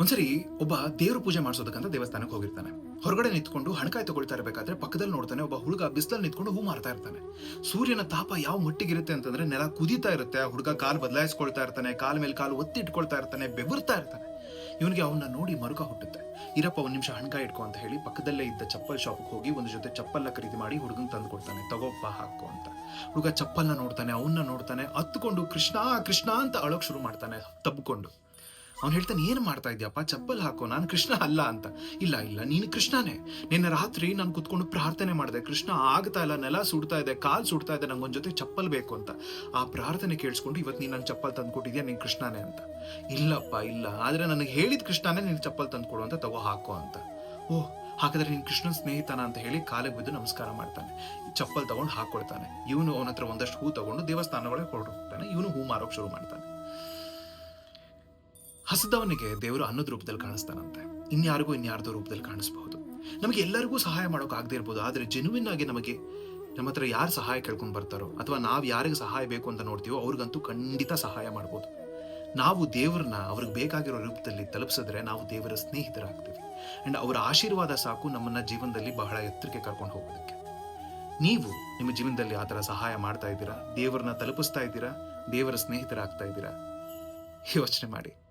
ಒಂದ್ಸರಿ ಒಬ್ಬ ದೇವ್ರ ಪೂಜೆ ಮಾಡಿಸೋದಕ್ಕಂತ ದೇವಸ್ಥಾನಕ್ಕೆ ಹೋಗಿರ್ತಾನೆ. ಹೊರಗಡೆ ನಿಂತ್ಕೊಂಡು ಹಣಕಾಯಿ ತಗೊಳ್ತಾ ಇರಬೇಕಾದ್ರೆ ಪಕ್ಕದಲ್ಲಿ ನೋಡ್ತಾನೆ, ಒಬ್ಬ ಹುಡುಗ ಬಿಸಿಲಲ್ಲಿ ನಿಂತ್ಕೊಂಡು ಹೂ ಮಾರ್ತಾ ಇರ್ತಾನೆ. ಸೂರ್ಯನ ತಾಪ ಯಾವ ಮಟ್ಟಿಗಿರುತ್ತೆ ಅಂತಂದ್ರೆ ನೆಲ ಕುದೀತಾ ಇರುತ್ತೆ, ಆ ಹುಡುಗ ಕಾಲು ಬದಲಾಯಿಸ್ಕೊಳ್ತಾ ಇರ್ತಾನೆ, ಕಾಲ ಮೇಲೆ ಕಾಲು ಒತ್ತಿ ಇಟ್ಕೊಳ್ತಾ ಇರ್ತಾನೆ, ಬೆವರ್ತಾ ಇರ್ತಾನೆ. ಇವನಿಗೆ ಅವನ್ನ ನೋಡಿ ಮರುಕ ಹುಟ್ಟುತ್ತೆ. ಇರಪ್ಪ, ಒಂದು ನಿಮಿಷ ಹಣಕಾಯಿ ಇಟ್ಕೊ ಅಂತ ಹೇಳಿ ಪಕ್ಕದಲ್ಲೇ ಇದ್ದ ಚಪ್ಪಲ್ ಶಾಪ್ಗೆ ಹೋಗಿ ಒಂದು ಜೊತೆ ಚಪ್ಪಲ್ನ ಖರೀದಿ ಮಾಡಿ ಹುಡುಗನ ತಂದು ಕೊಡ್ತಾನೆ. ತಗೋಪ್ಪ ಹಾಕೋ ಅಂತ. ಹುಡುಗ ಚಪ್ಪಲ್ನ ನೋಡ್ತಾನೆ ಅವನ್ನ ನೋಡ್ತಾನೆ, ಹತ್ಕೊಂಡು ಕೃಷ್ಣ ಕೃಷ್ಣ ಅಂತ ಅಳೋಕ್ ಶುರು ಮಾಡ್ತಾನೆ, ತಬ್ಕೊಂಡು. ಅವ್ನು ಹೇಳ್ತಾನೆ, ಏನು ಮಾಡ್ತಾ ಇದ್ಯಪ್ಪ? ಚಪ್ಪಲ್ ಹಾಕೋ, ನಾನು ಕೃಷ್ಣ ಅಲ್ಲ ಅಂತ. ಇಲ್ಲ ಇಲ್ಲ, ನೀನು ಕೃಷ್ಣನೇ. ನಿನ್ನೆ ರಾತ್ರಿ ನಾನು ಕುತ್ಕೊಂಡು ಪ್ರಾರ್ಥನೆ ಮಾಡಿದೆ. ಕೃಷ್ಣ ಆಗ್ತಾ ಇಲ್ಲ, ನೆಲ ಸುಡ್ತಾ ಇದೆ, ಕಾಲು ಸುಡ್ತಾ ಇದೆ, ನಂಗೊಂದು ಜೊತೆ ಚಪ್ಪಲ್ ಬೇಕು ಅಂತ. ಆ ಪ್ರಾರ್ಥನೆ ಕೇಳಿಸ್ಕೊಂಡು ಇವತ್ತು ನೀನು ನನ್ನ ಚಪ್ಪಲ್ ತಂದು ಕೊಟ್ಟಿದ್ಯಾ, ನೀನು ಕೃಷ್ಣನೇ ಅಂತ. ಇಲ್ಲಪ್ಪ, ಇಲ್ಲ. ಆದ್ರೆ ನನಗೆ ಹೇಳಿದ ಕೃಷ್ಣನೇ ನೀನು ಚಪ್ಪಲ್ ತಂದುಕೊಡು ಅಂತ ತಗೋ, ಹಾಕೋ ಅಂತ. ಓಹ್ ಹಾಗಾದ್ರೆ ನೀನು ಕೃಷ್ಣನ ಸ್ನೇಹಿತನ ಅಂತ ಹೇಳಿ ಕಾಲಿಗೆ ಬಿದ್ದು ನಮಸ್ಕಾರ ಮಾಡ್ತಾನೆ. ಚಪ್ಪಲ್ ತಗೊಂಡು ಹಾಕೊಳ್ತಾನೆ ಇವನು ಅವನ ಹತ್ರ ಒಂದಷ್ಟು ಹೂ ತಗೊಂಡು ದೇವಸ್ಥಾನಗಳಿಗೆ ಹೊರಟೋಗ್ತಾನೆ. ಇವನು ಹೂ ಮಾರೋಕ್ ಶುರು ಮಾಡ್ತಾನೆ. ಹಸದವನಿಗೆ ದೇವರು ಅನ್ನದ ರೂಪದಲ್ಲಿ ಕಾಣಿಸ್ತಾನಂತೆ. ಇನ್ಯಾರಿಗೂ ಇನ್ಯಾರ್ದೋ ರೂಪದಲ್ಲಿ ಕಾಣಿಸ್ಬಹುದು. ನಮಗೆ ಎಲ್ಲರಿಗೂ ಸಹಾಯ ಮಾಡೋಕೆ ಆಗದೆ ಇರ್ಬೋದು, ಆದರೆ ಜೆನ್ಯೂನ್ ಆಗಿ ನಮಗೆ ನಮ್ಮ ಹತ್ರ ಯಾರು ಸಹಾಯ ಕೇಳ್ಕೊಂಡು ಬರ್ತಾರೋ, ಅಥವಾ ನಾವು ಯಾರಿಗೆ ಸಹಾಯ ಬೇಕು ಅಂತ ನೋಡ್ತೀವೋ, ಅವ್ರಿಗಂತೂ ಖಂಡಿತ ಸಹಾಯ ಮಾಡ್ಬೋದು. ನಾವು ದೇವ್ರನ್ನ ಅವ್ರಿಗೆ ಬೇಕಾಗಿರೋ ರೂಪದಲ್ಲಿ ತಲುಪಿಸಿದ್ರೆ ನಾವು ದೇವರ ಸ್ನೇಹಿತರಾಗ್ತೀವಿ. ಅಂಡ್ ಅವರ ಆಶೀರ್ವಾದ ಸಾಕು ನಮ್ಮನ್ನ ಜೀವನದಲ್ಲಿ ಬಹಳ ಎತ್ತರಕ್ಕೆ ಕರ್ಕೊಂಡು ಹೋಗೋದಕ್ಕೆ. ನೀವು ನಿಮ್ಮ ಜೀವನದಲ್ಲಿ ಆ ಥರ ಸಹಾಯ ಮಾಡ್ತಾ ಇದ್ದೀರಾ? ದೇವರನ್ನ ತಲುಪಿಸ್ತಾ ಇದ್ದೀರಾ? ದೇವರ ಸ್ನೇಹಿತರಾಗ್ತಾ ಇದ್ದೀರಾ? ಯೋಚನೆ ಮಾಡಿ.